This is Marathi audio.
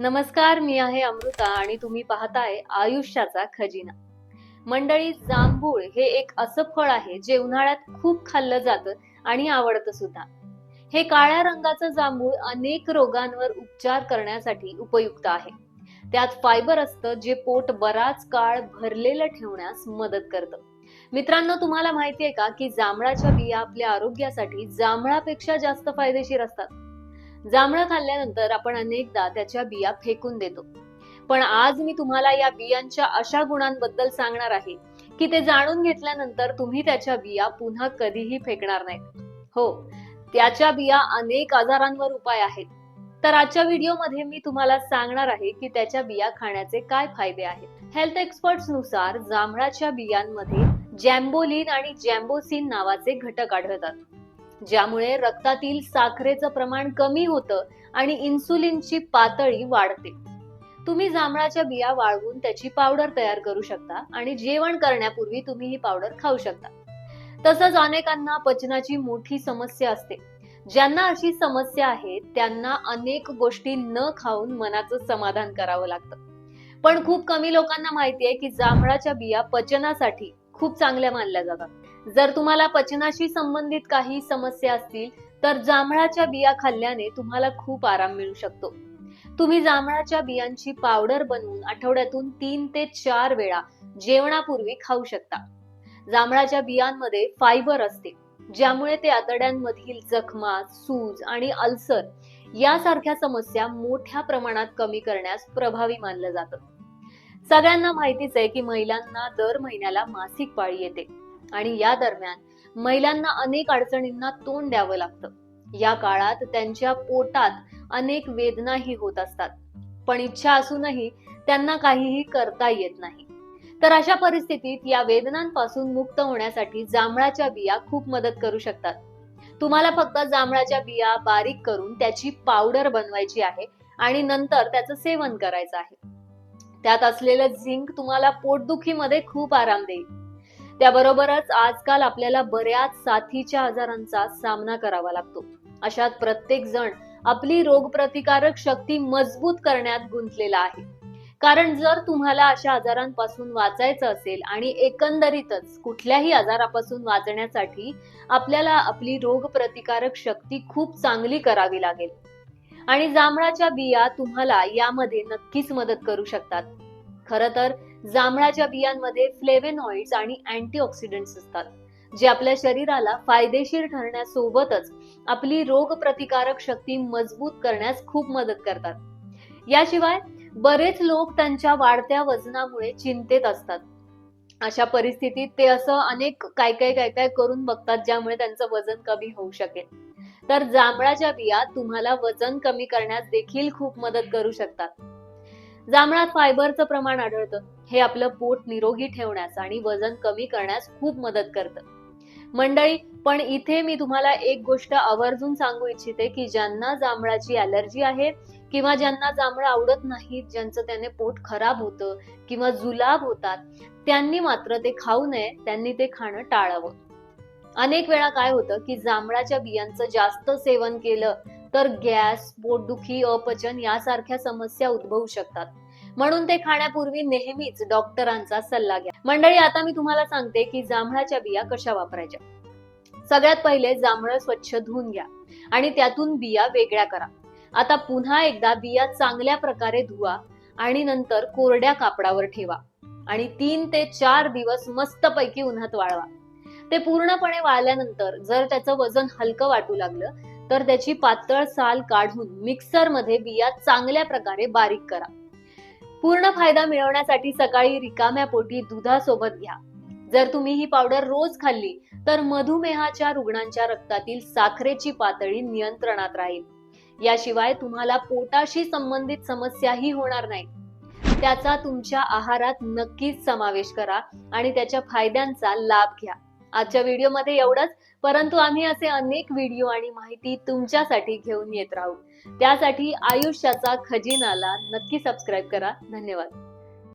नमस्कार मी आहे अमृता आणि तुम्ही पाहताय आयुष्याचा खजिना. मंडळी जांभूळ हे एक असं फळ आहे जे उन्हाळ्यात खूप खाल्लं जातं आणि आवडतं सुद्धा. हे काळ्या रंगाचं जांभूळ अनेक रोगांवर उपचार करण्यासाठी उपयुक्त आहे. त्यात फायबर असतं जे पोट बराच काळ भरलेलं ठेवण्यास मदत करतं. मित्रांनो तुम्हाला माहिती आहे का की जांभळाच्या बिया आपल्या आरोग्यासाठी जांभळापेक्षा जास्त फायदेशीर असतात? जांभळं खाल्ल्यानंतर आपण अनेकदा त्याच्या बिया फेकून देतो. पण आज मी तुम्हाला या बियांच्या अशा गुणांबद्दल सांगणार आहे की ते जाणून घेतल्यानंतर तुम्ही त्याच्या बिया पुन्हा कधीही फेकणार नाहीत. हो त्याच्या बिया अनेक आजारांवर उपाय आहेत. तर आजच्या व्हिडिओमध्ये मी तुम्हाला सांगणार आहे की त्याच्या बिया खाण्याचे काय फायदे आहेत. हेल्थ एक्सपर्ट्सनुसार जांभळाच्या बियांमध्ये जॅम्बोलिन आणि जॅम्बोसिन नावाचे घटक आढळतात. ज्यामुळे रक्तातील साखरेचं प्रमाण कमी होतं आणि इन्सुलिनची पातळी वाढते. तुम्ही जांभळाच्या बिया वाळवून त्याची पावडर तयार करू शकता आणि जेवण करण्यापूर्वी तुम्ही ही पावडर खाऊ शकता. तसंच अनेकांना पचनाची मोठी समस्या असते. ज्यांना अशी समस्या आहे त्यांना अनेक गोष्टी न खाऊन मनाचं समाधान करावं लागतं. पण खूप कमी लोकांना माहिती आहे की जांभळाच्या बिया पचनासाठी खूप चांगल्या मानल्या जातात. जर तुम्हाला पचनाशी संबंधित काही समस्या असतील तर जांभळाच्या बिया खाल्ल्याने तुम्हाला खूप आराम मिळू शकतो. तुम्ही जांभळाच्या बियांची पावडर बनवून आठवड्यातून तीन ते चार वेळा जेवणापूर्वी खाऊ शकता. जांभळाच्या बियांमध्ये फायबर असते ज्यामुळे ते आतड्यांमधील जखमा सूज आणि अल्सर यासारख्या समस्या मोठ्या प्रमाणात कमी करण्यास प्रभावी मानलं जातं. सगळ्यांना माहितीच आहे की महिलांना दर महिन्याला मासिक पाळी येते. आणि या दरम्यान महिलांना अनेक अडचणींना तोंड द्यावं लागतं. या काळात त्यांच्या पोटात अनेक वेदनाही होत असतात. पण इच्छा असूनही त्यांना काहीही करता येत नाही. तर अशा परिस्थितीत या वेदनांपासून मुक्त होण्यासाठी जांभळाच्या बिया खूप मदत करू शकतात. तुम्हाला फक्त जांभळाच्या बिया बारीक करून त्याची पावडर बनवायची आहे आणि नंतर त्याचं सेवन करायचं आहे. त्यात असलेलं झिंक तुम्हाला पोटदुखीमध्ये खूप आराम देईल. त्याबरोबरच आजकाल आपल्याला बऱ्याच साथीच्या आजारांचा सामना करावा लागतो. अशात प्रत्येक जण आपली रोगप्रतिकारक शक्ती मजबूत करण्यात गुंतलेला आहे. कारण जर तुम्हाला अशा आजारांपासून वाचायचं असेल आणि एकंदरीतच कुठल्याही आजारापासून वाचण्यासाठी आपल्याला आपली रोगप्रतिकारक शक्ती खूप चांगली करावी लागेल. आणि जांभळाच्या बिया तुम्हाला यामध्ये नक्कीच मदत करू शकतात. खर तर जांभळाच्या बियांमध्ये फ्लेवेनॉइड्स आणि अँटीऑक्सिडंट्स असतात जे आपल्या शरीराला फायदेशीर ठरण्यासोबतच आपली रोगप्रतिकारक शक्ती मजबूत करण्यास खूप मदत करतात. याशिवाय बरेच लोक त्यांच्या वाढत्या वजनामुळे चिंतेत असतात. अशा परिस्थितीत ते असं अनेक काय काय काय काय करून बघतात ज्यामुळे त्यांचं वजन कमी होऊ शकेल. तर जांभळाच्या बिया तुम्हाला वजन कमी करण्यास देखील खूप मदत करू शकतात. जांभळात फायबरचं प्रमाण आढळतं. हे आपलं पोट निरोगी ठेवण्यास आणि वजन कमी करण्यास खूप मदत करतं. मंडळी पण इथे मी तुम्हाला एक गोष्ट आवर्जून सांगू इच्छिते की ज्यांना जांभळाची अलर्जी आहे किंवा ज्यांना जांभळं आवडत नाहीत ज्यांचं त्याने पोट खराब होतं किंवा जुलाब होतात त्यांनी मात्र ते खाऊ नये त्यांनी ते खाणं टाळावं. अनेक वेळा काय होतं की जांभळाच्या बियांचं जास्त सेवन केलं तर गॅस पोटदुखी अपचन यासारख्या समस्या उद्भवू शकतात. म्हणून ते खाण्यापूर्वी नेहमीच डॉक्टरांचा सल्ला घ्या. मंडळी आता मी तुम्हाला सांगते की जांभळाच्या बिया कशा वापरायच्या. सगळ्यात पहिले जांभळं स्वच्छ धुवून घ्या आणि त्यातून बिया वेगळ्या करा. आता पुन्हा एकदा बिया चांगल्या प्रकारे धुवा आणि नंतर कोरड्या कापडावर ठेवा आणि तीन ते चार दिवस मस्तपैकी उन्हात वाळवा. ते पूर्णपणे वाळल्यानंतर जर त्याचं वजन हलकं वाटू लागलं तर त्याची पातळ साल काढून मिक्सरमध्ये बिया चांगल्या प्रकारे बारीक करा. पूर्ण फायदा मिळवण्यासाठी सकाळी रिकाम्या पोटी दुधासोबत घ्या. जर तुम्ही ही पावडर रोज खाल्ली तर मधुमेहाच्या रुग्णांच्या रक्तातील साखरेची पातळी नियंत्रणात राहील. याशिवाय तुम्हाला पोटाशी संबंधित समस्याही होणार नाही. त्याचा तुमच्या आहारात नक्कीच समावेश करा आणि त्याच्या फायद्यांचा लाभ घ्या. आजच्या व्हिडिओमध्ये एवढंच. परंतु आम्ही असे अनेक व्हिडिओ आणि माहिती तुमच्यासाठी घेऊन येत राहू. त्यासाठी आयुष्याचा खजिनाला नक्की सबस्क्राईब करा. धन्यवाद.